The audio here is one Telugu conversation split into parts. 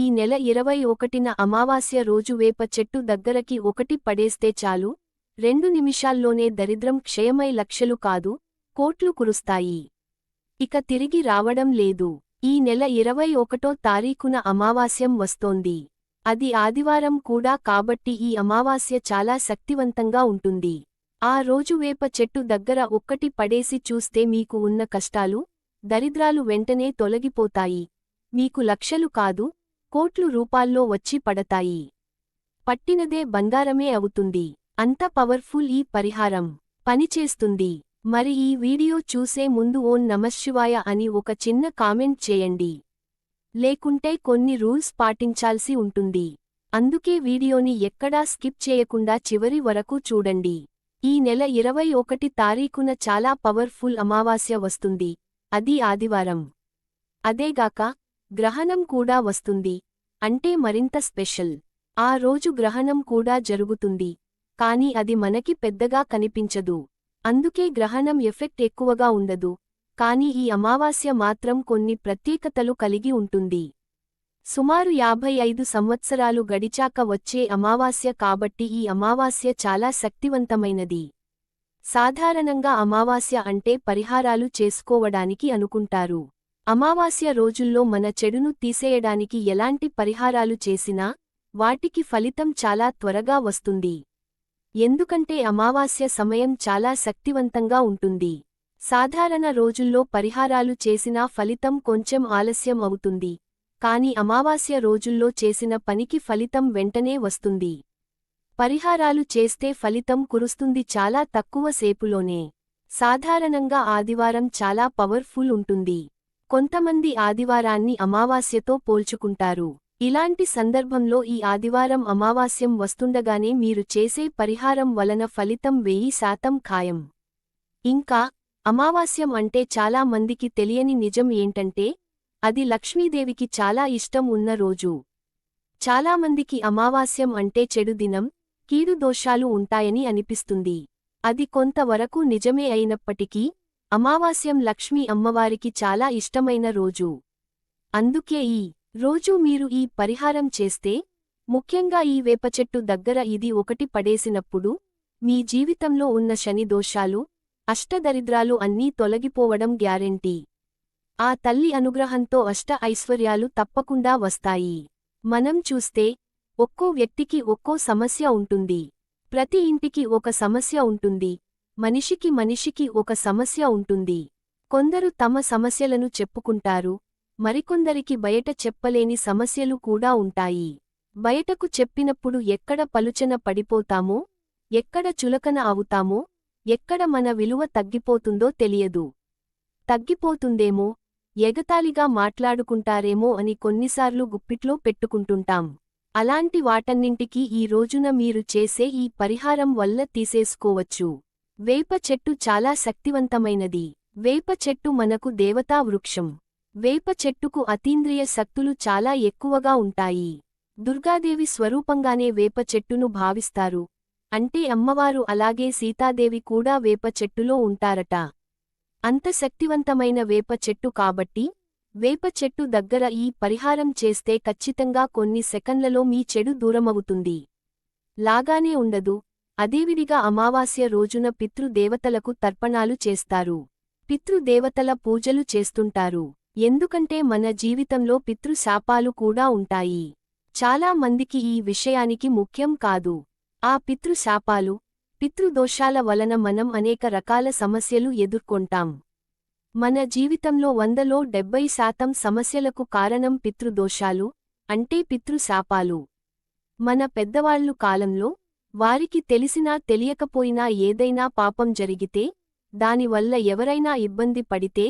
ఈ నెల ఇరవై ఒకటిన అమావాస్య రోజు వేప చెట్టు దగ్గరకి ఒకటి పడేస్తే చాలు. రెండు నిమిషాల్లోనే దరిద్రం క్షయమై లక్షలు కాదు కోట్లు కురుస్తాయి. ఇక తిరిగి రావడం లేదు. ఈ నెల ఇరవై ఒకటో తారీఖున అమావాస్యం వస్తోంది. అది ఆదివారం కూడా కాబట్టి ఈ అమావాస్య చాలా శక్తివంతంగా ఉంటుంది. ఆ రోజు వేప చెట్టు దగ్గర ఒక్కటి పడేసి చూస్తే మీకు ఉన్న కష్టాలు దరిద్రాలు వెంటనే తొలగిపోతాయి. మీకు లక్షలు కాదు కోట్లు రూపాల్లో వచ్చి పడతాయి. పట్టినదే బంగారమే అవుతుంది. అంత పవర్ఫుల్ ఈ పరిహారం. పనిచేస్తుంది మరి ఈ వీడియో చూసే ముందు ఓం నమశివాయ అని ఒక చిన్న కామెంట్ చేయండి. లేకుంటే కొన్ని రూల్స్ పాటించాల్సి ఉంటుంది. అందుకే వీడియోని ఎక్కడా స్కిప్ చేయకుండా చివరి వరకు చూడండి. ఈ నెల ఇరవై ఒకటి తారీఖున చాలా పవర్ఫుల్ అమావాస్య వస్తుంది. అది ఆదివారం. అదేగాక గ్రహణం కూడా వస్తుంది. అంటే మరింత స్పెషల్. ఆ రోజు గ్రహణం కూడా జరుగుతుంది. కాని అది మనకి పెద్దగా కనిపించదు. అందుకే గ్రహణం ఎఫెక్ట్ ఎక్కువగా ఉండదు. కాని ఈ అమావాస్య మాత్రం కొన్ని ప్రత్యేకతలు కలిగి ఉంటుంది. సుమారు యాభై ఐదు సంవత్సరాలు గడిచాక వచ్చే అమావాస్య కాబట్టి ఈ అమావాస్య చాలా శక్తివంతమైనది. సాధారణంగా అమావాస్య అంటే పరిహారాలు చేసుకోవడానికి అనుకుంటారు. అమావాస్య రోజుల్లో మన చెడును తీసేయడానికి ఎలాంటి పరిహారాలు చేసినా వాటికి ఫలితం చాలా త్వరగా వస్తుంది. ఎందుకంటే అమావాస్య సమయం చాలా శక్తివంతంగా ఉంటుంది. సాధారణ రోజుల్లో పరిహారాలు చేసినా ఫలితం కొంచెం ఆలస్యం అవుతుంది. కాని అమావాస్య రోజుల్లో చేసిన పనికి ఫలితం వెంటనే వస్తుంది. పరిహారాలు చేస్తే ఫలితం కురుస్తుంది చాలా తక్కువ సేపులోనే. సాధారణంగా ఆదివారం చాలా పవర్ఫుల్ ఉంటుంది. కొంతమంది ఆదివారాన్ని అమావాస్యతో పోల్చుకుంటారు. ఇలాంటి సందర్భంలో ఈ ఆదివారం అమావాస్యం వస్తుండగానే మీరు చేసే పరిహారం వలన ఫలితం వెయ్యి శాతం ఖాయం. ఇంకా అమావాస్యం అంటే చాలా మందికి తెలియని నిజం ఏంటంటే అది లక్ష్మీదేవికి చాలా ఇష్టం ఉన్న రోజు. చాలామందికి అమావాస్యం అంటే చెడు దినం కీడు దోషాలు ఉంటాయని అనిపిస్తుంది. అది కొంతవరకు నిజమే అయినప్పటికీ అమావాస్యం లక్ష్మీ అమ్మవారికి చాలా ఇష్టమైన రోజు. అందుకే ఈ రోజు మీరు ఈ పరిహారం చేస్తే ముఖ్యంగా ఈ వేపచెట్టు దగ్గర ఇది ఒకటి పడేసినప్పుడు మీ జీవితంలో ఉన్న శని దోషాలు అష్టదరిద్రాలు అన్నీ తొలగిపోవడం గ్యారెంటీ. ఆ తల్లి అనుగ్రహంతో అష్ట ఐశ్వర్యాలు తప్పకుండా వస్తాయి. మనం చూస్తే ఒక్కో వ్యక్తికి ఒక్కో సమస్య ఉంటుంది. ప్రతి ఇంటికి ఒక సమస్య ఉంటుంది. మనిషికి మనిషికి ఒక సమస్య ఉంటుంది. కొందరు తమ సమస్యలను చెప్పుకుంటారు. మరికొందరికి బయట చెప్పలేని సమస్యలు కూడా ఉంటాయి. బయటకు చెప్పినప్పుడు ఎక్కడ పలుచన పడిపోతామో ఎక్కడ చులకన అవుతామో ఎక్కడ మన విలువ తగ్గిపోతుందో తెలియదు. తగ్గిపోతుందేమో ఎగతాళిగా మాట్లాడుకుంటారేమో అని కొన్నిసార్లు గుప్పిట్లో పెట్టుకుంటుంటాం. అలాంటి వాటన్నింటికీ ఈ రోజున మీరు చేసే ఈ పరిహారం వల్ల తీసేసుకోవచ్చు. వేప చెట్టు చాలా శక్తివంతమైనది. వేప చెట్టు మనకు దేవతా వృక్షం. వేప చెట్టుకు అతీంద్రియ శక్తులు చాలా ఎక్కువగా ఉంటాయి. దుర్గాదేవి స్వరూపంగానే వేప చెట్టును భావిస్తారు. అంటే అమ్మవారు అలాగే సీతాదేవి కూడా వేప చెట్టులో ఉంటారట. అంత శక్తివంతమైన వేప చెట్టు కాబట్టి వేప చెట్టు దగ్గర ఈ పరిహారం చేస్తే ఖచ్చితంగా కొన్ని సెకన్లలో మీ చెడు దూరమవుతుంది. లాగానే ఉండదు. అదేవిడిగా అమావాస్య రోజున పితృదేవతలకు తర్పణాలు చేస్తారు. పితృదేవతల పూజలు చేస్తుంటారు. ఎందుకంటే మన జీవితంలో పితృశాపాలు కూడా ఉంటాయి. చాలా మందికి ఈ విషయానికి ముఖ్యం కాదు. ఆ పితృశాపాలు పితృదోషాల వలన మనం అనేక రకాల సమస్యలు ఎదుర్కొంటాం. మన జీవితంలో వందలో డెబ్బై శాతం సమస్యలకు కారణం పితృదోషాలు అంటే పితృశాపాలు. మన పెద్దవాళ్ళు కాలంలో వారికి తెలిసినా తెలియకపోయినా ఏదైనా పాపం జరిగితే దానివల్ల ఎవరైనా ఇబ్బంది పడితే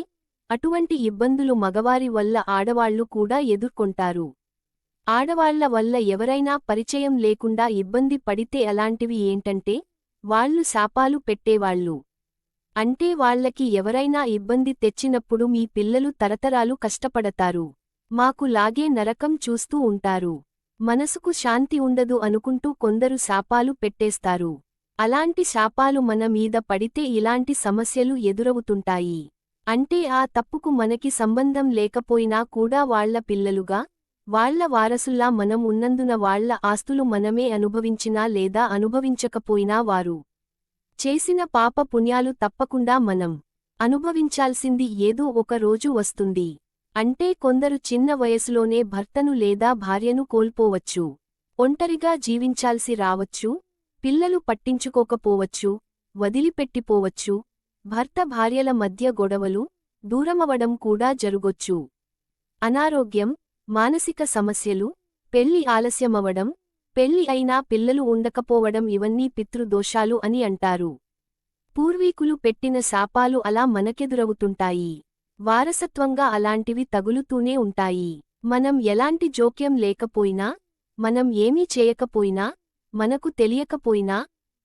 అటువంటి ఇబ్బందులు మగవారి వల్ల ఆడవాళ్ళు కూడా ఎదుర్కొంటారు. ఆడవాళ్ళ వల్ల ఎవరైనా పరిచయం లేకుండా ఇబ్బంది పడితే అలాంటివి ఏంటంటే వాళ్ళు శాపాలు పెట్టేవాళ్ళు అంటే వాళ్ళకి ఎవరైనా ఇబ్బంది తెచ్చినప్పుడు మీ పిల్లలు తరతరాలు కష్టపడతారు. మాకు లాగే నరకం చూస్తూ ఉంటారు. మనసుకు శాంతి ఉండదు అనుకుంటూ కొందరు శాపాలు పెట్టేస్తారు. అలాంటి శాపాలు మన మీద పడితే ఇలాంటి సమస్యలు ఎదురవుతుంటాయి. అంటే ఆ తప్పుకు మనకి సంబంధం లేకపోయినా కూడా వాళ్ళ పిల్లలుగా వాళ్ళ వారసుల్లా మనం ఉన్నందున వాళ్ళ ఆస్తులు మనమే అనుభవించినా లేదా అనుభవించకపోయినా వారు చేసిన పాప పుణ్యాలు తప్పకుండా మనం అనుభవించాల్సింది ఏదో ఒక రోజు వస్తుంది. అంటే కొందరు చిన్న వయసులోనే భర్తను లేదా భార్యను కోల్పోవచ్చు ఒంటరిగా జీవించాల్సి రావచ్చు పిల్లలు పట్టించుకోకపోవచ్చు వదిలిపెట్టిపోవచ్చు భర్త భార్యల మధ్య గొడవలు దూరమవడం కూడా జరుగొచ్చు. అనారోగ్యం మానసిక సమస్యలు పెళ్ళి ఆలస్యమవడం పెళ్ళి అయినా పిల్లలు ఉండకపోవడం ఇవన్నీ పితృదోషాలు అని అంటారు. పూర్వీకులు పెట్టిన శాపాలు అలా మనకెదురవుతుంటాయి. వారసత్వంగా అలాంటివి తగులుతూనే ఉంటాయి. మనం ఎలాంటి జోక్యం లేకపోయినా మనం ఏమీ చేయకపోయినా మనకు తెలియకపోయినా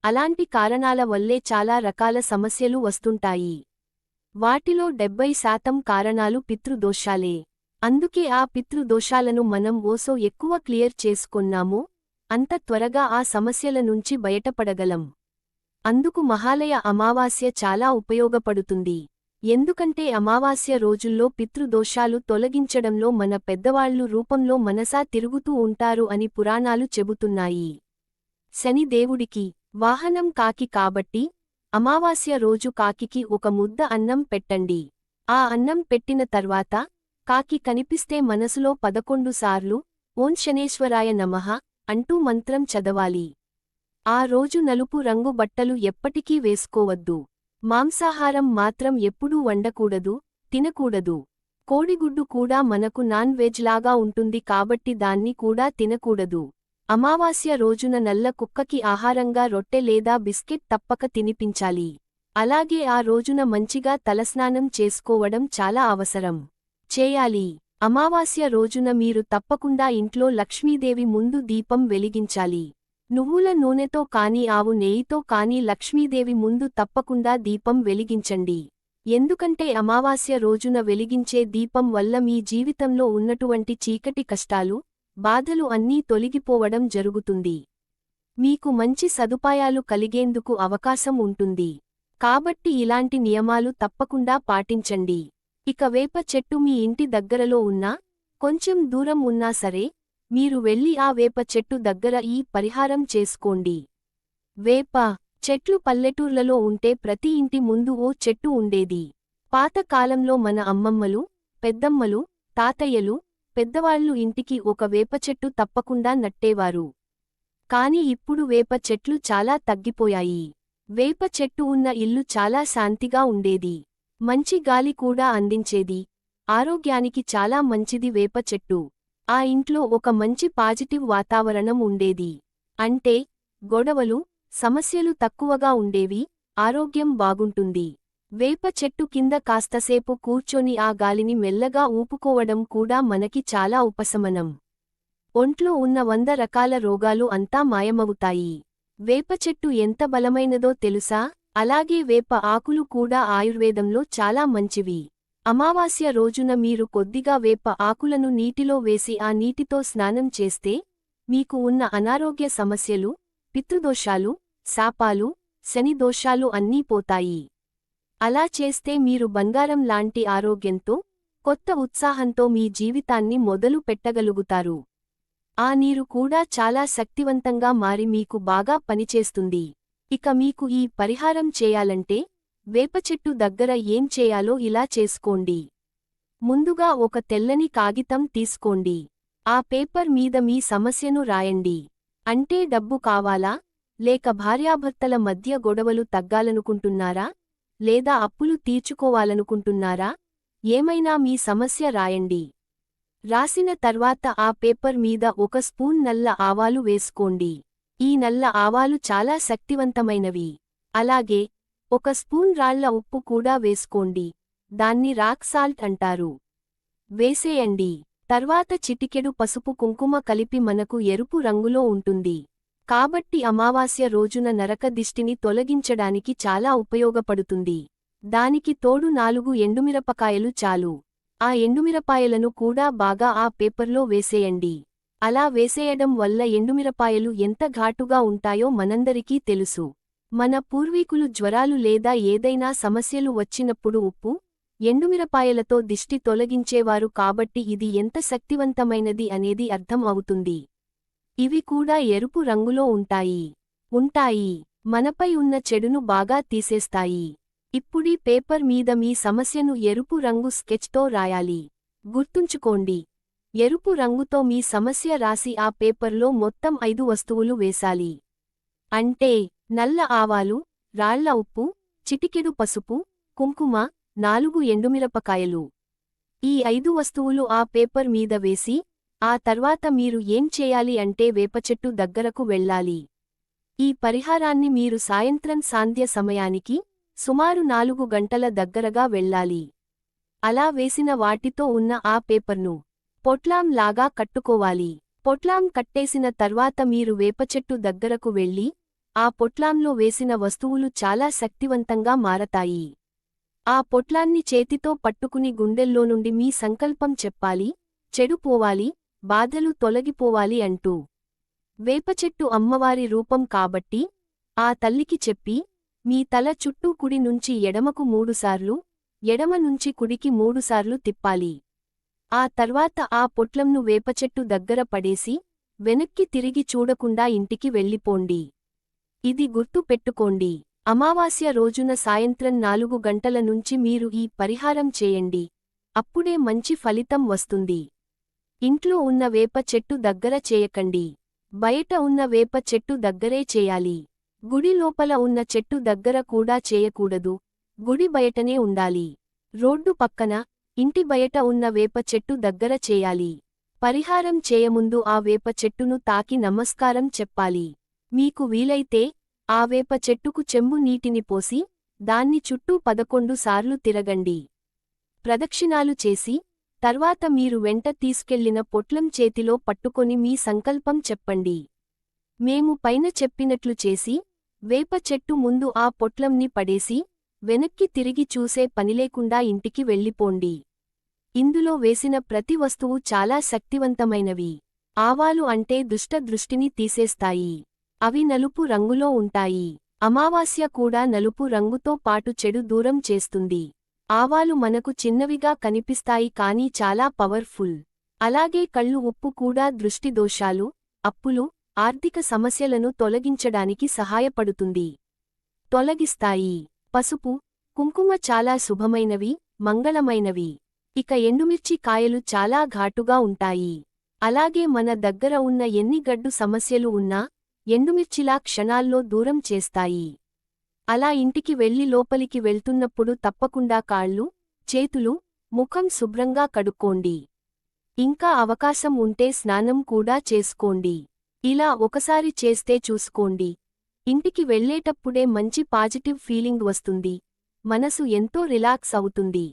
అలాంటి కారణాల వల్లే చాలా రకాల సమస్యలు వస్తుంటాయి. వాటిలో డెబ్బై శాతం కారణాలు పితృదోషాలే. అందుకే ఆ పితృదోషాలను మనం ఓసో ఎక్కువ క్లియర్ చేసుకొన్నామో అంత త్వరగా ఆ సమస్యల నుంచి బయటపడగలం. అందుకు మహాలయ అమావాస్య చాలా ఉపయోగపడుతుంది. ఎందుకంటే అమావాస్య రోజుల్లో పితృదోషాలు తొలగించడంలో మన పెద్దవాళ్ళు రూపంలో మనసా తిరుగుతూ ఉంటారు అని పురాణాలు చెబుతున్నాయి. శని దేవుడికి వాహనం కాకి కాబట్టి అమావాస్య రోజు కాకికి ఒక ముద్ద అన్నం పెట్టండి. ఆ అన్నం పెట్టిన తర్వాత కాకి కనిపిస్తే మనసులో పదకొండు సార్లు ఓం శనేశ్వరాయ నమః అంటూ మంత్రం చదవాలి. ఆ రోజు నలుపు రంగు బట్టలు ఎప్పటికీ వేసుకోవద్దు. మాంసాహారం మాత్రం ఎప్పుడూ వండకూడదు తినకూడదు. కోడిగుడ్డు కూడా మనకు నాన్ వెజ్ లాగా ఉంటుంది కాబట్టి దాన్ని కూడా తినకూడదు. అమావాస్య రోజున నల్ల కుక్కకి ఆహారంగా రొట్టె లేదా బిస్కెట్ తప్పక తినిపించాలి. అలాగే ఆ రోజున మంచిగా తలస్నానం చేసుకోవడం చాలా అవసరం. చేయాలి. అమావాస్య రోజున మీరు తప్పకుండా ఇంట్లో లక్ష్మీదేవి ముందు దీపం వెలిగించాలి. నువ్వుల నూనెతో కాని ఆవు నెయ్యితో కాని లక్ష్మీదేవి ముందు తప్పకుండా దీపం వెలిగించండి. ఎందుకంటే అమావాస్య రోజున వెలిగించే దీపం వల్ల మీ జీవితంలో ఉన్నటువంటి చీకటి కష్టాలు బాధలు అన్నీ తొలగిపోవడం జరుగుతుంది. మీకు మంచి సదుపాయాలు కలిగేందుకు అవకాశం ఉంటుంది. కాబట్టి ఇలాంటి నియమాలు తప్పకుండా పాటించండి. ఇక వేప చెట్టు మీ ఇంటి దగ్గరలో ఉన్నా కొంచెం దూరం ఉన్నా సరే మీరు వెళ్ళి ఆ వేప చెట్టు దగ్గర ఈ పరిహారం చేసుకోండి. వేప చెట్లు పల్లెటూర్లలో ఉంటే ప్రతి ఇంటి ముందు ఓ చెట్టు ఉండేది. పాతకాలంలో మన అమ్మమ్మలు పెద్దమ్మలు తాతయ్యలు పెద్దవాళ్ళు ఇంటికి ఒక వేప చెట్టు తప్పకుండా నట్టేవారు. కాని ఇప్పుడు వేప చెట్లు చాలా తగ్గిపోయాయి. వేప చెట్టు ఉన్న ఇల్లు చాలా శాంతిగా ఉండేది. మంచి గాలి కూడా అందించేది. ఆరోగ్యానికి చాలా మంచిది వేప చెట్టు. ఆ ఇంట్లో ఒక మంచి పాజిటివ్ వాతావరణం ఉండేది. అంటే గొడవలు సమస్యలు తక్కువగా ఉండేవి ఆరోగ్యం బాగుంటుంది. వేప చెట్టు కింద కాస్తసేపు కూర్చొని ఆ గాలిని మెల్లగా ఊపుకోవడం కూడా మనకి చాలా ఉపశమనం. ఒంట్లో ఉన్న వంద రకాల రోగాలు అంతా మాయమవుతాయి. వేప చెట్టు ఎంత బలమైనదో తెలుసా? అలాగే వేప ఆకులు కూడా ఆయుర్వేదంలో చాలా మంచివి. అమావాస్య రోజున మీరు కొద్దిగా వేప ఆకులను నీటిలో వేసి ఆ నీటితో స్నానం చేస్తే మీకు ఉన్న అనారోగ్య సమస్యలు పితృదోషాలు శాపాలు శనిదోషాలు అన్నీ పోతాయి. అలా చేస్తే మీరు బంగారం లాంటి ఆరోగ్యంతో కొత్త ఉత్సాహంతో మీ జీవితాన్ని మొదలు పెట్టగలుగుతారు. ఆ నీరు కూడా చాలా శక్తివంతంగా మారి మీకు బాగా పనిచేస్తుంది. ఇక మీకు ఈ పరిహారం చేయాలంటే వేపచెట్టు దగ్గర ఏం చేయాలో ఇలా చేసుకోండి. ముందుగా ఒక తెల్లని కాగితం తీసుకోండి. ఆ పేపర్ మీద మీ సమస్యను రాయండి. అంటే డబ్బు కావాలా? లేక భార్యాభర్తల మధ్య గొడవలు తగ్గాలనుకుంటున్నారా? లేదా అప్పులు తీర్చుకోవాలనుకుంటున్నారా? ఏమైనా మీ సమస్య రాయండి. రాసిన తర్వాత ఆ పేపర్ మీద ఒక స్పూన్ నల్ల ఆవాలు వేసుకోండి. ఈ నల్ల ఆవాలు చాలా శక్తివంతమైనవి. అలాగే ఒక స్పూన్ రాళ్ళ ఉప్పు కూడా వేసుకోండి. దాన్ని రాక్ సాల్ట్ అంటారు. వేసేయండి. తర్వాత చిటికెడు పసుపు కుంకుమ కలిపి మనకు ఎరుపు రంగులో ఉంటుంది. కాబట్టి అమావాస్య రోజున నరక దిష్టిని తొలగించడానికి చాలా ఉపయోగపడుతుంది. దానికి తోడు నాలుగు ఎండుమిరపకాయలు చాలు. ఆ ఎండుమిరపాయలను కూడా బాగా ఆ పేపర్లో వేసేయండి. అలా వేసేయడం వల్ల ఎండుమిరపాయలు ఎంత ఘాటుగా ఉంటాయో మనందరికీ తెలుసు. మన పూర్వీకులు జ్వరాలు లేదా ఏదైనా సమస్యలు వచ్చినప్పుడు ఉప్పు ఎండుమిరపాయలతో దిష్టి తొలగించేవారు కాబట్టి ఇది ఎంత శక్తివంతమైనది అనేది అర్థం అవుతుంది. ఇవి కూడా ఎరుపు రంగులో ఉంటాయి. ఉంటాయి. మనపై ఉన్న చెడును బాగా తీసేస్తాయి. ఇప్పుడీ పేపర్ మీద మీ సమస్యను ఎరుపు రంగు స్కెచ్తో రాయాలి. గుర్తుంచుకోండి. ఎరుపు రంగుతో మీ సమస్య రాసి ఆ పేపర్లో మొత్తం ఐదు వస్తువులు వేశాలి. అంటే నల్ల ఆవాలు రాళ్ళ ఉప్పు చిటికెడు పసుపు కుంకుమ నాలుగు ఎండుమిరపకాయలు. ఈ ఐదు వస్తువులు ఆ పేపర్ మీద వేసి ఆ తర్వాత మీరు ఏం చేయాలి అంటే వేపచెట్టు దగ్గరకు వెళ్ళాలి. ఈ పరిహారాన్ని మీరు సాయంత్రం సాంధ్య సమయానికి సుమారు నాలుగు గంటల దగ్గరగా వెళ్ళాలి. అలా వేసిన వాటితో ఉన్న ఆ పేపర్ను పొట్లాం లాగా కట్టుకోవాలి. పొట్లాం కట్టేసిన తర్వాత మీరు వేపచెట్టు దగ్గరకు వెళ్ళి ఆ పొట్లాంలో వేసిన వస్తువులు చాలా శక్తివంతంగా మారతాయి. ఆ పొట్లాన్ని చేతితో పట్టుకుని గుండెల్లో నుండి మీ సంకల్పం చెప్పాలి చెడుపోవాలి బాధలు తొలగిపోవాలి అంటూ. వేపచెట్టు అమ్మవారి రూపం కాబట్టి ఆ తల్లికి చెప్పి మీ తల చుట్టూ కుడి నుంచి ఎడమకు మూడుసార్లు ఎడమ నుంచి కుడికి మూడుసార్లు తిప్పాలి. ఆ తర్వాత ఆ పొట్లంను వేపచెట్టు దగ్గర పడేసి వెనక్కి తిరిగి చూడకుండా ఇంటికి వెళ్ళిపోండి. ఇది గుర్తు పెట్టుకోండి. అమావాస్య రోజున సాయంత్రం నాలుగు గంటల నుంచి మీరు ఈ పరిహారం చేయండి. అప్పుడే మంచి ఫలితం వస్తుంది. ఇంట్లో ఉన్న వేప చెట్టు దగ్గర చేయకండి. బయట ఉన్న వేప చెట్టు దగ్గరే చేయాలి. గుడి లోపల ఉన్న చెట్టు దగ్గర కూడా చేయకూడదు. గుడి బయటనే ఉండాలి. రోడ్డు పక్కన ఇంటి బయట ఉన్న వేప చెట్టు దగ్గర చేయాలి. పరిహారం చేయముందు ఆ వేప చెట్టును తాకి నమస్కారం చెప్పాలి. మీకు వీలైతే ఆ వేప చెట్టుకు చెంబు నీటిని పోసి దాన్ని చుట్టూ పదకొండు సార్లు తిరగండి. ప్రదక్షిణాలు చేసి తర్వాత మీరు వెంట తీసుకెళ్ళిన పొట్లం చేతిలో పట్టుకొని మీ సంకల్పం చెప్పండి. మేము పైన చెప్పినట్లు చేసి వేప చెట్టు ముందు ఆ పొట్లంని పడేసి వెనక్కి తిరిగి చూసే పనిలేకుండా ఇంటికి వెళ్ళిపోండి. ఇందులో వేసిన ప్రతి వస్తువు చాలా శక్తివంతమైనవి. ఆవాలు అంటే దుష్ట దృష్టిని తీసేస్తాయి. అవి నలుపు రంగులో ఉంటాయి. అమావాస్య కూడా నలుపు రంగుతో పాటు చెడు దూరం చేస్తుంది. ఆవాలు మనకు చిన్నవిగా కనిపిస్తాయి కానీ చాలా పవర్ఫుల్. అలాగే కళ్ళు ఉప్పు కూడా దృష్టి దోషాలు అప్పులు ఆర్థిక సమస్యలను తొలగించడానికి సహాయపడుతుంది. తొలగిస్తాయి. పసుపు కుంకుమ చాలా శుభమైనవి మంగళమైనవి. ఇక ఎండుమిర్చి కాయలు చాలా ఘాటుగా ఉంటాయి. అలాగే మన దగ్గర ఉన్న ఎన్ని గడ్డు సమస్యలు ఉన్నా ఎండుమిర్చిలా క్షణాల్లో దూరం చేస్తాయి. అలా ఇంటికి వెళ్ళి లోపలికి వెళ్తున్నప్పుడు తప్పకుండా కాళ్ళు చేతులు ముఖం శుభ్రంగా కడుక్కోండి. ఇంకా అవకాశం ఉంటే స్నానం కూడా చేసుకోండి. ఇలా ఒకసారి చేస్తే చూసుకోండి. ఇంటికి వెళ్ళేటప్పుడే మంచి పాజిటివ్ ఫీలింగ్ వస్తుంది. మనసు ఎంతో రిలాక్స్ అవుతుంది.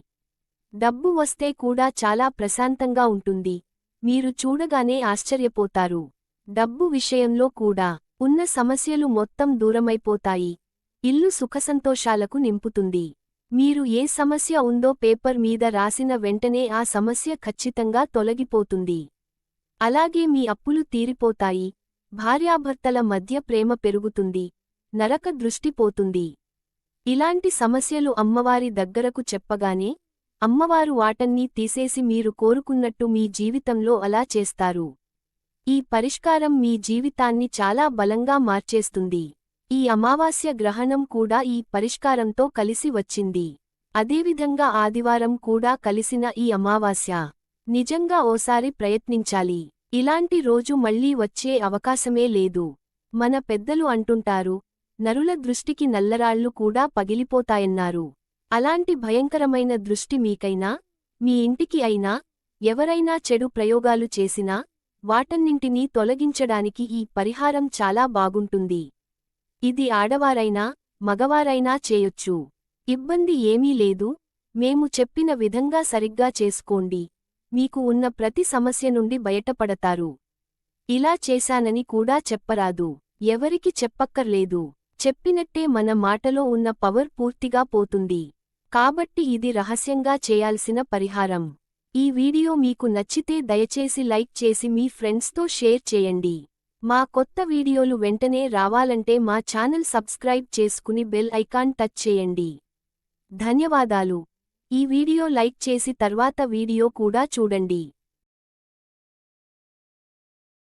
డబ్బు వస్తే కూడా చాలా ప్రశాంతంగా ఉంటుంది. మీరు చూడగానే ఆశ్చర్యపోతారు. డబ్బు విషయంలో కూడా ఉన్న సమస్యలు మొత్తం దూరమైపోతాయి. ఇల్లు సుఖసంతోషాలకు నింపుతుంది. మీరు ఏ సమస్య ఉందో పేపర్ మీద రాసిన వెంటనే ఆ సమస్య ఖచ్చితంగా తొలగిపోతుంది. అలాగే మీ అప్పులు తీరిపోతాయి. భార్యాభర్తల మధ్య ప్రేమ పెరుగుతుంది. నరక దృష్టిపోతుంది ఇలాంటి సమస్యలు అమ్మవారి దగ్గరకు చెప్పగానే అమ్మవారు వాటన్నీ తీసేసి మీరు కోరుకున్నట్టు మీ జీవితంలో అలా చేస్తారు. ఈ పరిష్కారం మీ జీవితాన్ని చాలా బలంగా మార్చేస్తుంది. ఈ అమావాస్య గ్రహణం కూడా ఈ పరిష్కారంతో కలిసి వచ్చింది. అదేవిధంగా ఆదివారం కూడా కలిసిన ఈ అమావాస్య. నిజంగా ఓసారి ప్రయత్నించాలి. ఇలాంటి రోజు మళ్ళీ వచ్చే అవకాశమే లేదు. మన పెద్దలు అంటుంటారు నరుల దృష్టికి నల్లరాళ్ళు కూడా పగిలిపోతాయన్నారు. అలాంటి భయంకరమైన దృష్టి మీకైనా మీ ఇంటికి అయినా ఎవరైనా చెడు ప్రయోగాలు చేసినా వాటన్నింటినీ తొలగించడానికి ఈ పరిహారం చాలా బాగుంటుంది. ఇది ఆడవారైనా మగవారైనా చేయొచ్చు. ఇబ్బంది ఏమీ లేదు. మేము చెప్పిన విధంగా సరిగ్గా చేసుకోండి. మీకు ఉన్న ప్రతి సమస్య నుండి బయటపడతారు. ఇలా చేశానని కూడా చెప్పరాదు. ఎవరికి చెప్పక్కర్లేదు. చెప్పినట్టే మన మాటలో ఉన్న పవర్ పూర్తిగా పోతుంది. కాబట్టి ఇది రహస్యంగా చేయాల్సిన పరిహారం. ఈ వీడియో మీకు నచ్చితే దయచేసి లైక్ చేసి మీ ఫ్రెండ్స్తో షేర్ చేయండి. మా కొత్త వీడియోలు వెంటనే రావాలంటే మా ఛానల్ సబ్స్క్రైబ్ చేసుకుని బెల్ ఐకాన్ టచ్ చేయండి. ధన్యవాదాలు. ఈ వీడియో లైక్ చేసి తర్వాత వీడియో కూడా చూడండి.